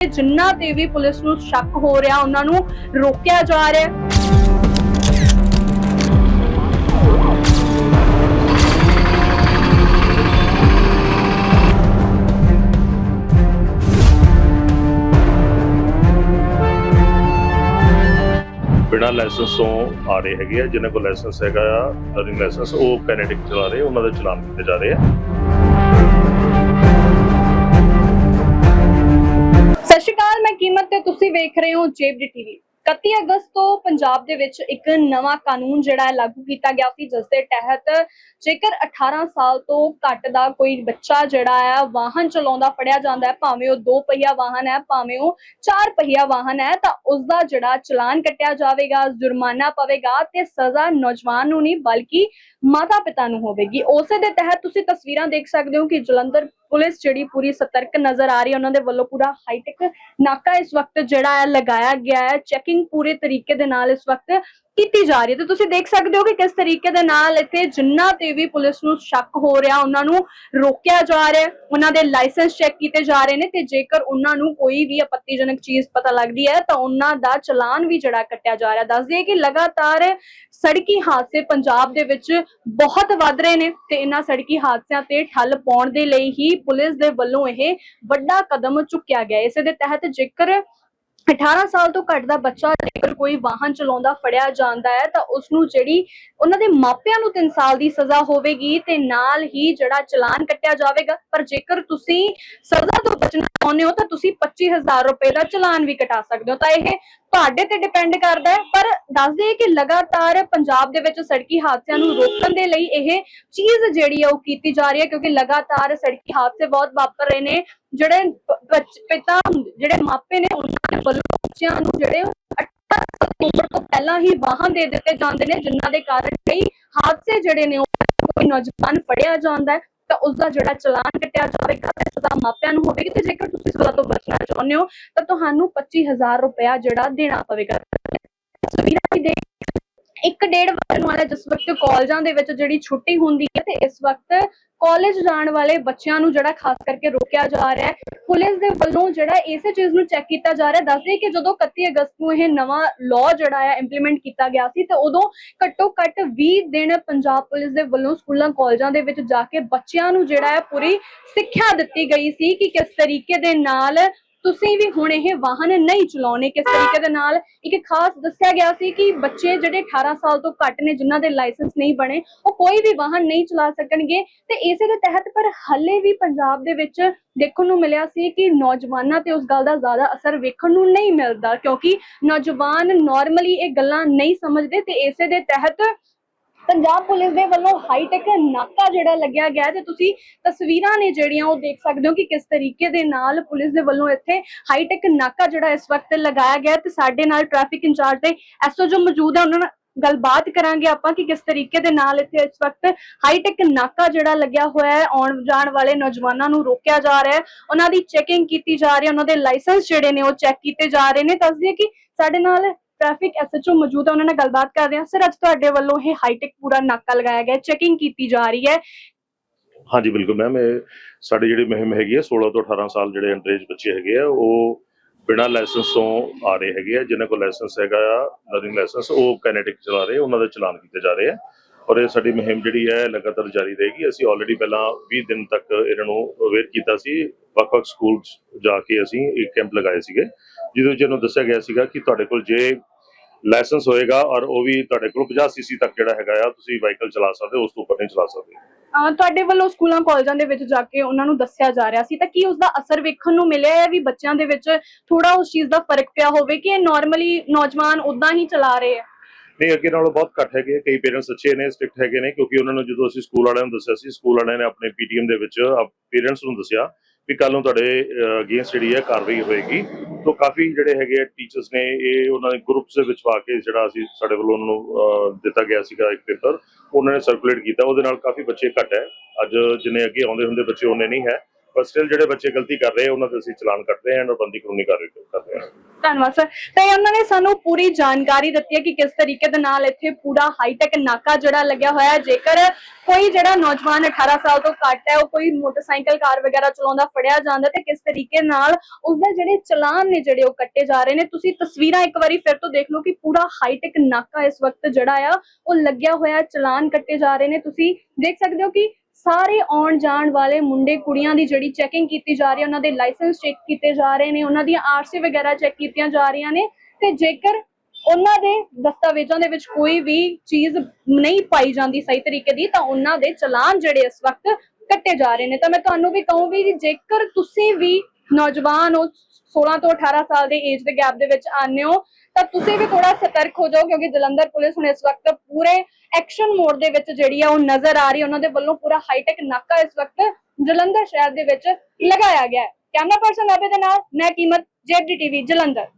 ਤੇ ਜਿਨ੍ਹਾਂ ਤੇ ਵੀ ਪੁਲਿਸ ਨੂੰ ਸ਼ੱਕ ਹੋ ਰਿਹਾ, ਉਹਨਾਂ ਨੂੰ ਰੋਕਿਆ ਜਾ ਰਿਹਾ ਬਿਨਾਂ ਲਾਇਸੈਂਸ ਤੋਂ ਆ ਰਹੇ ਹੈਗੇ ਆ, ਜਿਨ੍ਹਾਂ ਕੋਲ ਲਾਇਸੈਂਸ ਹੈਗਾ ਆ ਲਰਨਿੰਗ ਲਾਇਸੈਂਸ, ਉਹ ਕੈਨੇਡਿਕ ਚਲਾ ਰਹੇ, ਉਹਨਾਂ ਦੇ ਚਲਾਨ ਕੀਤੇ ਜਾ ਰਹੇ ਆ। ਤੁਸੀਂ ਵੇਖ ਰਹੇ ਹੋ ਜੇਬਡੀ ਟੀਵੀ। 31 ਅਗਸਤ ਤੋਂ ਪੰਜਾਬ ਦੇ ਵਿੱਚ ਇੱਕ ਨਵਾਂ ਕਾਨੂੰਨ ਜਿਹੜਾ ਹੈ ਲਾਗੂ ਕੀਤਾ ਗਿਆ ਸੀ ਜਿਸ ਦੇ ਤਹਿਤ ਜੇਕਰ 18 ਸਾਲ ਤੋਂ ਘੱਟ ਦਾ ਕੋਈ ਬੱਚਾ ਜਿਹੜਾ ਹੈ ਵਾਹਨ ਚਲਾਉਂਦਾ ਫੜਿਆ ਜਾਂਦਾ ਹੈ, ਭਾਵੇਂ ਉਹ ਦੋ ਪਹੀਆ ਵਾਹਨ ਹੈ, ਭਾਵੇਂ ਉਹ ਚਾਰ ਪਹੀਆ ਵਾਹਨ ਹੈ, ਤਾਂ ਉਸ ਦਾ ਜਿਹੜਾ ਚਲਾਨ ਕੱਟਿਆ ਜਾਵੇਗਾ, ਜੁਰਮਾਨਾ ਪਵੇਗਾ ਤੇ ਸਜ਼ਾ ਨੌਜਵਾਨ ਨੂੰ ਨਹੀਂ, ਬਲਕਿ ਮਾਤਾ ਪਿਤਾ ਨੂੰ ਹੋਵੇਗੀ। ਉਸੇ ਦੇ ਤਹਿਤ ਤੁਸੀਂ ਤਸਵੀਰਾਂ ਦੇਖ ਸਕਦੇ ਹੋ ਕਿ ਜਲੰਧਰ ਪੁਲਿਸ ਜਿਹੜੀ ਪੂਰੀ ਸਤਰਕ ਨਜ਼ਰ ਆ ਰਹੀ ਹੈ, ਉਹਨਾਂ ਦੇ ਵੱਲੋਂ ਪੂਰਾ ਹਾਈਟੈਕ ਨਾਕਾ ਇਸ ਵਕਤ ਜਿਹੜਾ ਹੈ, ਲਗਾਇਆ ਗਿਆ ਹੈ। ਚੈਕਿੰਗ ਪੂਰੇ ਤਰੀਕੇ ਦੇ ਨਾਲ ਇਸ ਵਕਤ ਕੀਤੀ ਜਾ ਰਹੀ ਹੈ। ਤੇ ਤੁਸੀਂ ਦੇਖ ਸਕਦੇ ਹੋ ਕਿ ਕਿਸ ਤਰੀਕੇ ਦੇ ਨਾਲ ਇੱਥੇ ਜਿੰਨਾ ਤੇ ਵੀ ਪੁਲਿਸ ਨੂੰ ਸ਼ੱਕ ਹੋ ਰਿਹਾ, ਉਹਨਾਂ ਨੂੰ ਰੋਕਿਆ ਜਾ ਰਿਹਾ ਹੈ। ਉਹਨਾਂ ਦੇ ਲਾਇਸੈਂਸ ਚੈੱਕ ਕੀਤੇ ਜਾ ਰਹੇ ਨੇ ਤੇ ਜੇਕਰ ਉਹਨਾਂ ਨੂੰ ਕੋਈ ਵੀ ਆਪੱਤੀਜਨਕ ਚੀਜ਼ ਪਤਾ ਲੱਗਦੀ ਹੈ, ਤਾਂ ਉਹਨਾਂ ਦਾ ਚਲਾਨ ਵੀ ਜਿਹੜਾ ਕੱਟਿਆ ਜਾ ਰਿਹਾ। ਦੱਸ ਦਈਏ ਕਿ ਲਗਾਤਾਰ ਸੜਕੀ ਹਾਦਸੇ ਪੰਜਾਬ ਦੇ ਵਿੱਚ ਬਹੁਤ ਵੱਧ ਰਹੇ ਨੇ ਤੇ ਇਹਨਾਂ ਸੜਕੀ ਹਾਦਸਿਆਂ ਤੇ ਠੱਲ ਪਾਉਣ ਦੇ ਲਈ ਹੀ ਪੁਲਿਸ ਦੇ ਵੱਲੋਂ ਇਹ ਵੱਡਾ ਕਦਮ ਚੁੱਕਿਆ ਗਿਆ। ਇਸੇ ਦੇ ਤਹਿਤ ਜੇਕਰ 18 ਸਾਲ ਤੋਂ ਘੱਟ ਦਾ ਬੱਚਾ ਜੇਕਰ ਕੋਈ ਵਾਹਨ ਚਲਾਉਂਦਾ, ਫੜਿਆ ਜਾਂਦਾ ਹੈ, ਤਾਂ ਉਸ ਨੂੰ ਜਿਹੜੀ ਉਹਨਾਂ ਦੇ ਮਾਪਿਆਂ ਨੂੰ 3 ਸਾਲ ਦੀ ਸਜ਼ਾ ਹੋਵੇਗੀ ਤੇ ਨਾਲ ਹੀ ਜਿਹੜਾ ਚਲਾਨ ਕੱਟਿਆ ਜਾਵੇਗਾ। ਪਰ ਜੇਕਰ ਤੁਸੀਂ ਸਜ਼ਾ ਤੋਂ ਬਚਣਾ ਚਾਹੁੰਦੇ ਹੋ, ਤਾਂ ਤੁਸੀਂ 25000 ਰੁਪਏ ਦਾ ਚਲਾਨ ਵੀ ਕਟਾ ਸਕਦੇ ਹੋ। ਤਾਂ ਇਹ ਤੁਹਾਡੇ ਤੇ ਡਿਪੈਂਡ ਕਰਦਾ ਹੈ। ਪਰ ਦੱਸ ਦਈਏ ਕਿ ਲਗਾਤਾਰ ਪੰਜਾਬ ਦੇ ਵਿੱਚ ਸੜਕੀ ਹਾਦਸਿਆਂ ਨੂੰ ਰੋਕਣ ਦੇ ਲਈ ਇਹ ਚੀਜ਼ ਜਿਹੜੀ ਹੈ ਉਹ ਕੀਤੀ ਜਾ ਰਹੀ ਹੈ, ਕਿਉਂਕਿ ਲਗਾਤਾਰ ਸੜਕੀ ਹਾਦਸੇ ਬਹੁਤ ਵਾਪਰ ਰਹੇ ਨੇ। ਜਿਹੜੇ ਪਿਤਾ ਜਿਹੜੇ ਮਾਪੇ ਨੇ ਉਹਨਾਂ ਦੇ ਵੱਲੋਂ ਬੱਚਿਆਂ ਨੂੰ ਜਿਹੜੇ 18 ਉਮਰ ਤੋਂ ਪਹਿਲਾਂ ਹੀ ਵਾਹਨ ਦੇ ਦਿੱਤੇ ਜਾਂਦੇ ਨੇ, ਜਿਨ੍ਹਾਂ ਦੇ ਕਾਰਨ ਕਈ ਹਾਦਸੇ ਜਿਹੜੇ ਨੇ ਕੋਈ ਨੌਜਵਾਨ ਫੜਿਆ ਜਾਂਦਾ ਹੈ, ਤਾਂ ਉਸ ਦਾ ਜਿਹੜਾ ਚਲਾਨ ਕੱਟਿਆ ਜਾਵੇਗਾ, ਤੇ ਮਾਪਿਆਂ ਨੂੰ ਹੋਵੇਗੀ, ਤੇ ਜੇਕਰ ਤੁਸੀਂ ਸਜ਼ਾ ਤੋਂ ਬਚਣਾ ਚਾਹੁੰਦੇ ਹੋ, ਤਾਂ ਤੁਹਾਨੂੰ 25000 ਰੁਪਇਆ ਜਿਹੜਾ ਦੇਣਾ ਪਵੇਗਾ। ਤਸਵੀਰਾਂ ਵੀ ਦੇਖ ਇੱਕ ਡੇਢ ਵਜੇ ਵਾਲੇ ਜਿਸ ਵਕਤ ਕਾਲਜਾਂ ਦੇ ਵਿੱਚ ਜਿਹੜੀ ਛੁੱਟੀ ਹੁੰਦੀ ਹੈ ਤੇ ਇਸ ਵਕਤ ਕਾਲਜ ਜਾਣ ਵਾਲੇ ਬੱਚਿਆਂ ਨੂੰ ਜਿਹੜਾ ਖਾਸ ਕਰਕੇ ਰੋਕਿਆ ਜਾ ਰਿਹਾ ਹੈ, ਪੁਲਿਸ ਦੇ ਵੱਲੋਂ ਜਿਹੜਾ ਇਸੇ ਚੀਜ਼ ਨੂੰ ਚੈੱਕ ਕੀਤਾ ਜਾ ਰਿਹਾ ਦੱਸਦੇ ਕਿ ਜਦੋਂ 31 ਅਗਸਤ ਨੂੰ ਇਹ ਨਵਾਂ ਲਾਅ ਜਿਹੜਾ ਹੈ ਇੰਪਲੀਮੈਂਟ ਕੀਤਾ ਗਿਆ ਸੀ ਤੇ ਉਦੋਂ ਘੱਟੋ ਘੱਟ 20 ਦਿਨ ਪੰਜਾਬ ਪੁਲਿਸ ਦੇ ਵੱਲੋਂ ਸਕੂਲਾਂ, ਕਾਲਜਾਂ ਦੇ ਵਿੱਚ ਜਾ ਕੇ ਬੱਚਿਆਂ ਨੂੰ ਜਿਹੜਾ ਹੈ ਪੂਰੀ ਸਿੱਖਿਆ ਦਿੱਤੀ ਗਈ ਸੀ ਕਿ ਕਿਸ ਤਰੀਕੇ ਦੇ ਨਾਲ ਤੁਸੀਂ ਵੀ ਹੁਣ ਇਹ ਵਾਹਨ ਨਹੀਂ ਚਲਾਉਣੇ ਕਿਸ ਤਰੀਕੇ ਦੇ ਨਾਲ? ਇੱਕ ਖਾਸ ਦੱਸਿਆ ਗਿਆ ਸੀ ਕਿ ਬੱਚੇ ਜਿਹੜੇ 18 ਸਾਲ ਤੋਂ ਘੱਟ ਨੇ, ਜਿਨ੍ਹਾਂ ਦੇ ਲਾਇਸੈਂਸ ਨਹੀਂ ਬਣੇ, ਉਹ ਕੋਈ ਵੀ ਵਾਹਨ ਨਹੀਂ ਚਲਾ ਸਕਣਗੇ। ਤੇ ਇਸੇ ਦੇ ਤਹਿਤ ਪਰ ਹੱਲੇ ਵੀ ਪੰਜਾਬ ਦੇ ਵਿੱਚ ਦੇਖਣ ਨੂੰ ਮਿਲਿਆ ਸੀ ਕਿ ਨੌਜਵਾਨਾਂ ਤੇ ਉਸ ਗੱਲ ਦਾ ਜ਼ਿਆਦਾ ਅਸਰ ਵੇਖਣ ਨੂੰ ਨਹੀਂ ਮਿਲਦਾ, ਕਿਉਂਕਿ ਨੌਜਵਾਨ ਨਾਰਮਲੀ ਇਹ ਗੱਲਾਂ ਨਹੀਂ ਸਮਝਦੇ ਤੇ ਇਸੇ ਦੇ ਤਹਿਤ ਪੰਜਾਬ ਪੁਲਿਸ ਦੇ ਵੱਲੋਂ ਹਾਈਟੈਕ ਨਾਕਾ ਜਿਹੜਾ ਲੱਗਿਆ ਗਿਆ ਤੇ ਤੁਸੀਂ ਤਸਵੀਰਾਂ ਨੇ ਜਿਹੜੀਆਂ ਉਹ ਦੇਖ ਸਕਦੇ ਹੋ ਕਿ ਕਿਸ ਤਰੀਕੇ ਦੇ ਨਾਲ ਪੁਲਿਸ ਦੇ ਵੱਲੋਂ ਇੱਥੇ ਹਾਈਟੈਕ ਨਾਕਾ ਜਿਹੜਾ ਇਸ ਵਕਤ ਲਗਾਇਆ ਗਿਆ ਤੇ ਸਾਡੇ ਨਾਲ ਟ੍ਰੈਫਿਕ ਇੰਚਾਰਜ ਦੇ ਐਸਓ ਮੌਜੂਦ ਹੈ, ਉਹਨਾਂ ਨਾਲ ਗੱਲਬਾਤ ਕਰਾਂਗੇ ਆਪਾਂ ਕਿ ਕਿਸ ਤਰੀਕੇ ਦੇ ਨਾਲ ਇੱਥੇ ਇਸ ਵਕਤ ਹਾਈਟੈਕ ਨਾਕਾ ਜਿਹੜਾ ਲੱਗਿਆ ਹੋਇਆ ਹੈ, ਆਉਣ ਜਾਣ ਵਾਲੇ ਨੌਜਵਾਨਾਂ ਨੂੰ ਰੋਕਿਆ ਜਾ ਰਿਹਾ ਹੈ। ਉਹਨਾਂ ਦੀ ਚੈਕਿੰਗ ਕੀਤੀ ਜਾ ਰਹੀ ਹੈ, ਉਹਨਾਂ ਦੇ ਲਾਇਸੈਂਸ ਜਿਹੜੇ ਨੇ ਉਹ ਚੈੱਕ ਕੀਤੇ ਜਾ ਰਹੇ ਨੇ। ਦੱਸਦੇ ਕਿ ਸਾਡੇ ਨਾਲ ਟ੍ਰੈਫਿਕ ਐਸਐਚਓ ਮੌਜੂਦ ਹੈ, ਉਹਨਾਂ ਨਾਲ ਗੱਲਬਾਤ ਕਰਦੇ ਹਾਂ। ਸਰ ਅੱਜ ਤੁਹਾਡੇ ਵੱਲੋਂ ਇਹ ਹਾਈਟੈਕ ਪੂਰਾ ਨਾਕਾ ਲਗਾਇਆ ਗਿਆ ਚੈਕਿੰਗ ਕੀਤੀ ਜਾ ਰਹੀ ਹੈ। ਹਾਂਜੀ, ਬਿਲਕੁਲ ਮੈਮ ਇਹ ਸਾਡੀ ਜਿਹੜੀ ਮੁਹਿੰਮ ਹੈਗੀ ਆ 16 ਤੋਂ 18 ਸਾਲ ਜਿਹੜੇ ਅੰਡਰੇਜ ਬੱਚੇ ਹੈਗੇ ਆ, ਉਹ ਬਿਨਾਂ ਲਾਇਸੈਂਸ ਤੋਂ ਆ ਰਹੇ ਹੈਗੇ ਆ। ਜਿਨ੍ਹਾਂ ਕੋਲ ਲਾਇਸੈਂਸ ਹੈਗਾ ਆ ਲਰਨਿੰਗ ਲਾਇਸੈਂਸ ਉਹ ਕੈਨੇਡਿਕ ਚਲਾ ਰਹੇ, ਉਹਨਾਂ ਦੇ ਚਲਾਨ ਕੀਤੇ ਜਾ ਰਹੇ ਆ। ਔਰ ਇਹ ਸਾਡੀ ਮੁਹਿੰਮ ਜਿਹੜੀ ਹੈ ਲਗਾਤਾਰ ਜਾਰੀ ਰਹੇਗੀ। ਅਸੀਂ ਆਲਰੇਡੀ ਪਹਿਲਾਂ 20 ਦਿਨ ਤੱਕ ਇਹਨਾਂ ਨੂੰ ਅਵੇਅਰ ਕੀਤਾ ਸੀ। ਵੱਖ-ਵੱਖ ਸਕੂਲ ਜਾ ਕੇ ਅਸੀਂ ਇੱਕ ਕੈਂਪ ਲਗਾਏ ਸੀਗੇ। ਜਿਹਦੇ ਵਿੱਚ ਇਹਨੂੰ ਦੱਸਿਆ ਗਿਆ ਸੀਗਾ ਕਿ ਤੁਹਾਡੇ ਕੋਲ ਜੇ ਲਾਇਸੈਂਸ ਹੋਏਗਾ ਔਰ ਉਹ ਵੀ ਤੁਹਾਡੇ ਕੋਲ 50 ਸੀਸੀ ਤੱਕ ਜਿਹੜਾ ਹੈਗਾ ਆ ਤੁਸੀਂ ਵਾਹੀਕਲ ਚਲਾ ਸਕਦੇ ਹੋ ਉਸ ਤੋਂ ਉੱਪਰ ਨਹੀਂ ਚਲਾ ਸਕਦੇ ਅਹ ਤੁਹਾਡੇ ਵੱਲੋਂ ਸਕੂਲਾਂ ਕਾਲਜਾਂ ਦੇ ਵਿੱਚ ਜਾ ਕੇ ਉਹਨਾਂ ਨੂੰ ਦੱਸਿਆ ਜਾ ਰਿਹਾ ਸੀ ਤਾਂ ਕੀ ਉਸ ਦਾ ਅਸਰ ਵੇਖਣ ਨੂੰ ਮਿਲਿਆ ਹੈ ਵੀ ਬੱਚਿਆਂ ਦੇ ਵਿੱਚ ਥੋੜਾ ਉਸ ਚੀਜ਼ ਦਾ ਫ਼ਰਕ ਪਿਆ ਹੋਵੇ ਕਿ ਨਾਰਮਲੀ ਨੌਜਵਾਨ ਉਦਾਂ ਹੀ ਚਲਾ ਰਹੇ ਆ ਨਹੀਂ ਅੱਗੇ ਨਾਲੋਂ ਬਹੁਤ ਘੱਟ ਹੈਗੇ। ਕਈ ਪੇਰੈਂਟਸ ਅੱਛੇ ਨੇ ਸਟ੍ਰਿਕਟ ਹੈਗੇ ਨੇ ਕਿਉਂਕਿ ਉਹਨਾਂ ਨੂੰ ਜਦੋਂ ਅਸੀਂ ਸਕੂਲ ਵਾਲਿਆਂ ਨੂੰ ਦੱਸਿਆ ਸੀ ਸਕੂਲ ਵਾਲਿਆਂ ਨੇ ਆਪਣੇ ਪੀਟੀਐਮ ਦੇ ਵਿੱਚ ਪੇਰੈਂਟਸ ਨੂੰ ਦੱਸਿਆ ਕਿ ਕੱਲ ਨੂੰ ਤੁਹਾਡੇ ਅਗੇਂਸਟ ਜਿਹੜੀ ਹੈ ਕਾਰਵਾਈ ਹੋਏਗੀ। ਤੋਂ ਕਾਫੀ ਜਿਹੜੇ ਹੈਗੇ ਟੀਚਰਸ ਨੇ, ਇਹ ਉਹਨਾਂ ਦੇ ਗਰੁੱਪਸ ਦੇ ਵਿੱਚ ਪਾ ਕੇ ਜਿਹੜਾ ਅਸੀਂ ਸਾਡੇ ਵੱਲੋਂ ਉਹਨਾਂ ਨੂੰ ਦਿੱਤਾ ਗਿਆ ਸੀਗਾ ਇੱਕ ਪੇਪਰ, ਉਹਨਾਂ ਨੇ ਸਰਕੂਲੇਟ ਕੀਤਾ। ਉਹਦੇ ਨਾਲ ਕਾਫੀ ਬੱਚੇ ਘੱਟ ਹੈ। ਅੱਜ ਜਿੰਨੇ ਅੱਗੇ ਆਉਂਦੇ ਹੁੰਦੇ ਬੱਚੇ ਉਹਨੇ ਨਹੀਂ ਹੈ। ਪਰ ਸਟਿਲ ਜਿਹੜੇ ਬੱਚੇ ਗਲਤੀ ਕਰ ਰਹੇ ਉਹਨਾਂ ਤੇ ਅਸੀਂ ਚਲਾਨ ਕੱਟਦੇ ਹਾਂ ਔਰ ਬੰਦੀ ਕਾਨੂੰਨੀ ਕਾਰਵਾਈ ਕਰਦੇ ਹਾਂ। ਧੰਨਵਾਦ ਸਰ ਤੇ ਉਹਨਾਂ ਨੇ ਸਾਨੂੰ ਪੂਰੀ ਜਾਣਕਾਰੀ ਦਿੱਤੀ ਹੈ ਕਿ ਕਿਸ ਤਰੀਕੇ ਦੇ ਨਾਲ ਇੱਥੇ ਪੂਰਾ ਹਾਈਟੈਕ ਨਾਕਾ ਜਿਹੜਾ ਲੱਗਿਆ ਹੋਇਆ ਹੈ। ਜੇਕਰ ਕੋਈ ਜਿਹੜਾ ਨੌਜਵਾਨ 18 ਸਾਲ ਤੋਂ ਘੱਟ ਹੈ, ਉਹ ਕੋਈ ਮੋਟਰਸਾਈਕਲ, ਕਾਰ ਵਗੈਰਾ ਚਲਾਉਂਦਾ, ਫੜਿਆ ਜਾਂਦਾ, ਤੇ ਕਿਸ ਤਰੀਕੇ ਨਾਲ ਉਸਦੇ ਜਿਹੜੇ ਚਲਾਨ ਨੇ ਜਿਹੜੇ ਉਹ ਕੱਟੇ ਜਾ ਰਹੇ ਨੇ, ਤੁਸੀਂ ਤਸਵੀਰਾਂ ਇੱਕ ਵਾਰੀ ਫਿਰ ਤੋਂ ਦੇਖ ਲਓ ਕਿ ਪੂਰਾ ਹਾਈਟੈਕ ਨਾਕਾ ਇਸ ਵਕਤ ਜਿਹੜਾ ਆ, ਉਹ ਲੱਗਿਆ ਹੋਇਆ ਚਲਾਨ ਕੱਟੇ ਜਾ ਰਹੇ ਨੇ। ਤੁਸੀਂ ਦੇਖ ਸਕਦੇ ਹੋ ਕਿ ਸਾਰੇ ਆਉਣ ਜਾਣ ਵਾਲੇ ਮੁੰਡੇ ਕੁੜੀਆਂ ਦੀ ਜਿਹੜੀ ਚੈਕਿੰਗ ਕੀਤੀ ਜਾ ਰਹੀ ਹੈ, ਉਹਨਾਂ ਦੇ ਲਾਇਸੈਂਸ ਚੈੱਕ ਕੀਤੇ ਜਾ ਰਹੇ ਨੇ, ਉਹਨਾਂ ਦੀਆਂ ਆਰਸੀ ਵਗੈਰਾ ਚੈੱਕ ਕੀਤੀਆਂ ਜਾ ਰਹੀਆਂ ਨੇ ਤੇ ਜੇਕਰ ਉਹਨਾਂ ਦੇ ਦਸਤਾਵੇਜ਼ਾਂ ਦੇ ਵਿੱਚ ਕੋਈ ਵੀ ਚੀਜ਼ ਨਹੀਂ ਪਾਈ ਜਾਂਦੀ ਸਹੀ ਤਰੀਕੇ ਦੀ, ਤਾਂ ਉਹਨਾਂ ਦੇ ਚਲਾਨ ਜਿਹੜੇ ਇਸ ਵਕਤ ਕੱਟੇ ਜਾ ਰਹੇ ਨੇ। ਤਾਂ ਮੈਂ ਤੁਹਾਨੂੰ ਵੀ ਕਹੂੰਗੀ ਜੇਕਰ ਤੁਸੀਂ ਵੀ ਨੌਜਵਾਨ ਹੋ 16 ਤੋਂ 18 ਸਾਲ ਦੇ ਏਜ ਦੇ ਗੈਪ ਦੇ ਵਿੱਚ ਆਨੇ ਹੋ, ਤਾਂ ਤੁਸੀਂ ਵੀ ਥੋੜਾ ਸਤਰਕ ਹੋ ਜਾਓ ਕਿਉਂਕਿ ਜਲੰਧਰ ਪੁਲਿਸ ਹੁਣ ਇਸ ਵਕਤ ਪੂਰੇ ਐਕਸ਼ਨ ਮੋਡ ਦੇ ਵਿੱਚ ਜਿਹੜੀ ਆ ਉਹ ਨਜ਼ਰ ਆ ਰਹੀ ਉਹਨਾਂ ਦੇ ਵੱਲੋਂ ਪੂਰਾ ਹਾਈਟੈਕ ਨਾਕਾ ਇਸ ਵਕਤ ਜਲੰਧਰ ਸ਼ਹਿਰ ਦੇ ਵਿੱਚ ਲਗਾਇਆ ਗਿਆ ਹੈ। ਕੈਮਰਾ ਪਰਸਨ ਅਬੇ ਦੇ ਨਾਲ, ਮੈਂ ਕੀਮਤ ਜੇਡੀ ਟੀਵੀ, ਜਲੰਧਰ।